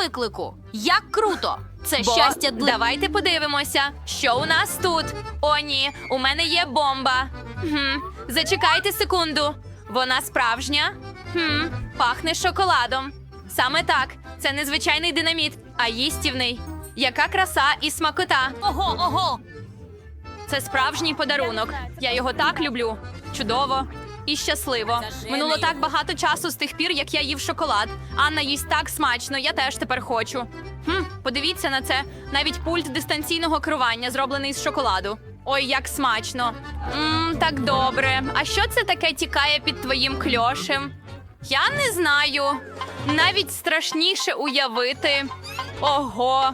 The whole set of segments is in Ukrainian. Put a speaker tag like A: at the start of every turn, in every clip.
A: виклику. Як круто! Це
B: Бо
A: щастя для
B: давайте подивимося, що у нас тут. О, ні, у мене є бомба. Хм, зачекайте секунду. Вона справжня. Хм, пахне шоколадом. Саме так, це не звичайний динаміт, а їстівний. Яка краса і смакота.
A: Ого, ого!
B: Це справжній подарунок. Я його так люблю. Чудово і щасливо. Минуло так багато часу з тих пір, як я їв шоколад. Анна їсть так смачно, я теж тепер хочу. Хм, подивіться на це. Навіть пульт дистанційного керування зроблений з шоколаду. Ой, як смачно. Мм, так добре. А що це таке тікає під твоїм кльошем? Я не знаю. Навіть страшніше уявити. Ого,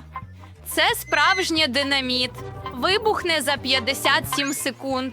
B: це справжнє динаміт. Вибухне за 57 секунд.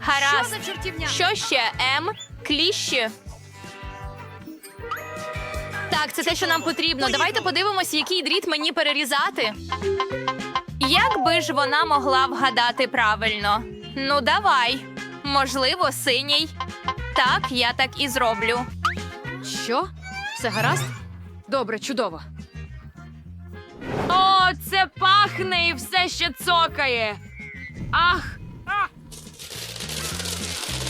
B: Гаразд.
A: чортівня?
B: Що ще? М? Кліщі. Так, це те, що нам потрібно. Давайте подивимося, який дріт мені перерізати. Як би ж вона могла вгадати правильно? Ну, давай. Можливо, синій. Так, я так і зроблю.
A: Що? Все гаразд? Добре, чудово.
B: О, це пахне і все ще цокає. Ах,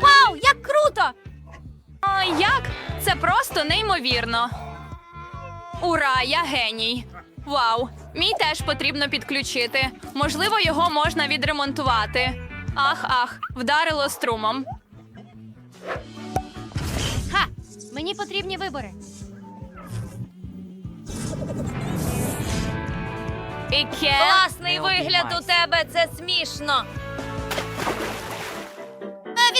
B: Вау, як круто! О, як? Це просто неймовірно. Ура, я геній. Вау, мій теж потрібно підключити. Можливо, його можна відремонтувати. Ах, ах, вдарило струмом.
C: Ха! Мені потрібні вибори.
B: Іке.
C: Класний вигляд у тебе, це смішно.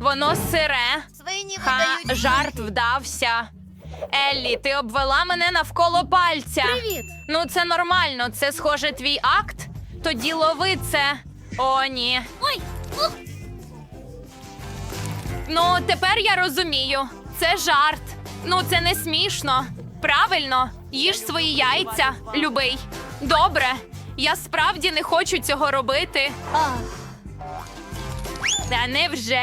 B: Воно сире.
C: Свині
B: Ха,
C: видають.
B: жарт вдався. Еллі, ти обвела мене навколо пальця.
C: Привіт!
B: Ну, це нормально, це схоже твій акт. Тоді лови це. О, ні.
C: Ой! Ух!
B: Ну, тепер я розумію. Це жарт. Ну, це не смішно. Правильно, їж свої яйця, любий. Добре. Я справді не хочу цього робити.
C: А,
B: Та невже?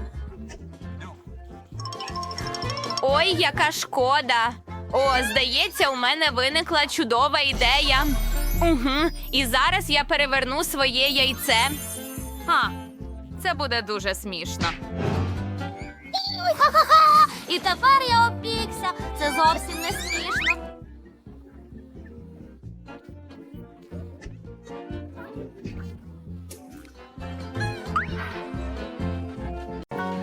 B: Ой, яка шкода. О, здається, у мене виникла чудова ідея. Угу. І зараз я переверну своє яйце. А, це буде дуже смішно.
C: І тепер я опікся. Це зовсім не смішно.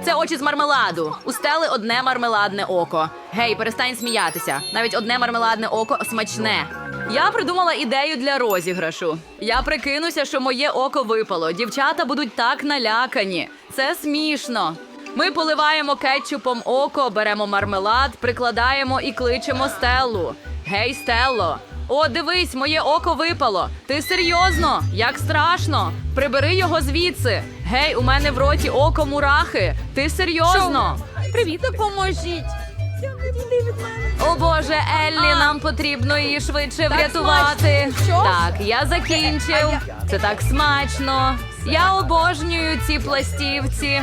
A: Це очі з мармеладу. У стели одне мармеладне око. Гей, перестань сміятися. Навіть одне мармеладне око смачне. Я придумала ідею для розіграшу. Я прикинуся, що моє око випало. Дівчата будуть так налякані. Це смішно. Ми поливаємо кетчупом око, беремо мармелад, прикладаємо і кличемо Стеллу. Гей, Стелло! О, дивись, моє око випало. Ти серйозно? Як страшно? Прибери його звідси. Гей, у мене в роті око мурахи. Ти серйозно?
B: Привіт, допоможіть.
A: О Боже, Еллі, нам потрібно її швидше врятувати. Так, я закінчив. Це так смачно. Я обожнюю ці пластівці.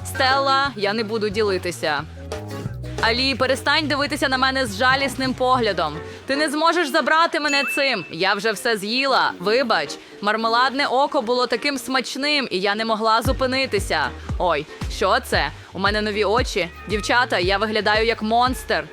A: Стелла, я не буду ділитися. Алі, перестань дивитися на мене з жалісним поглядом. Ти не зможеш забрати мене цим. Я вже все з'їла. Вибач, мармеладне око було таким смачним, і я не могла зупинитися. Ой, що це? У мене нові очі. Дівчата, я виглядаю як монстр.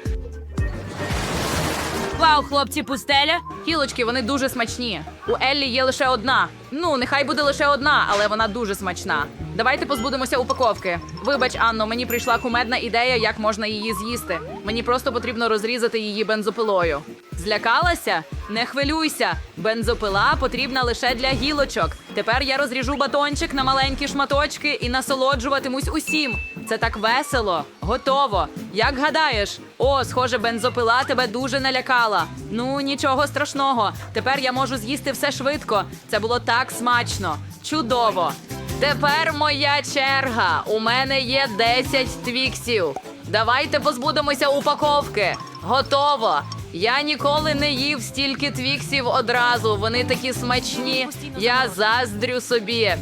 A: Вау, хлопці, пустеля. Гілочки, вони дуже смачні. У Еллі є лише одна. Ну, нехай буде лише одна, але вона дуже смачна. Давайте позбудемося упаковки. Вибач, Анно, мені прийшла кумедна ідея, як можна її з'їсти. Мені просто потрібно розрізати її бензопилою. Злякалася? Не хвилюйся. Бензопила потрібна лише для гілочок. Тепер я розріжу батончик на маленькі шматочки і насолоджуватимусь усім. Це так весело. Готово. Як гадаєш? О, схоже, бензопила тебе дуже налякала. Ну, нічого страшного. Тепер я можу з'їсти все швидко. Це було так смачно. Чудово. Тепер моя черга. У мене є 10 твіксів. Давайте позбудемося упаковки. Готово. Я ніколи не їв стільки твіксів одразу. Вони такі смачні. Я заздрю собі.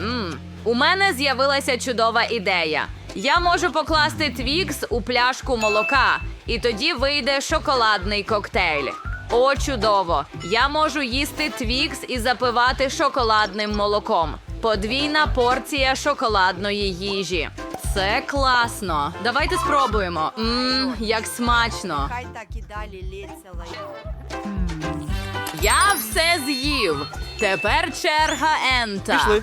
A: М, У мене з'явилася чудова ідея. Я можу покласти твікс у пляшку молока, і тоді вийде шоколадний коктейль. О, чудово! Я можу їсти твікс і запивати шоколадним молоком. Подвійна порція шоколадної їжі. Це класно. Давайте спробуємо. Мм, як смачно.
D: Хай так і далі лється.
A: Я все з'їв. Тепер черга Ента.
E: Пішли.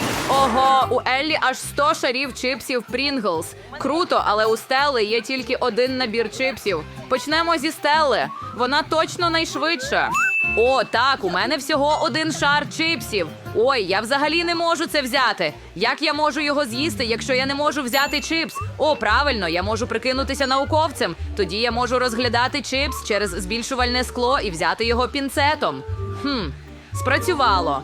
A: Ого, у Еллі аж 100 шарів чипсів Pringles. Круто, але у Стелли є тільки один набір чипсів. Почнемо зі Стелли. Вона точно найшвидша. О, так, у мене всього один шар чипсів. Ой, я взагалі не можу це взяти. Як я можу його з'їсти, якщо я не можу взяти чипс? О, правильно, я можу прикинутися науковцем. Тоді я можу розглядати чипс через збільшувальне скло і взяти його пінцетом. Хм, спрацювало.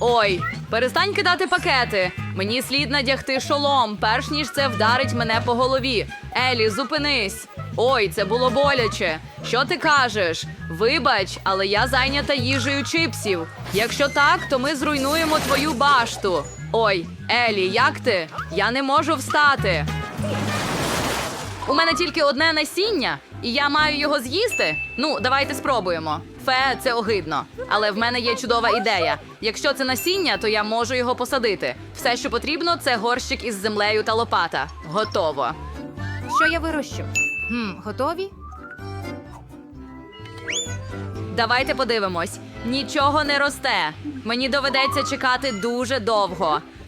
A: Ой, перестань кидати пакети. Мені слід надягти шолом, перш ніж це вдарить мене по голові. Елі, зупинись. Ой, це було боляче. Що ти кажеш? Вибач, але я зайнята їжею чипсів. Якщо так, то ми зруйнуємо твою башту. Ой, Елі, як ти? Я не можу встати. У мене тільки одне насіння, і я маю його з'їсти. Ну, давайте спробуємо. Фе, це огидно. Але в мене є чудова ідея. Якщо це насіння, то я можу його посадити. Все, що потрібно, це горщик із землею та лопата. Готово.
F: Що я вирощу? Хм, готові?
A: Давайте подивимось. Нічого не росте. Мені доведеться чекати дуже довго.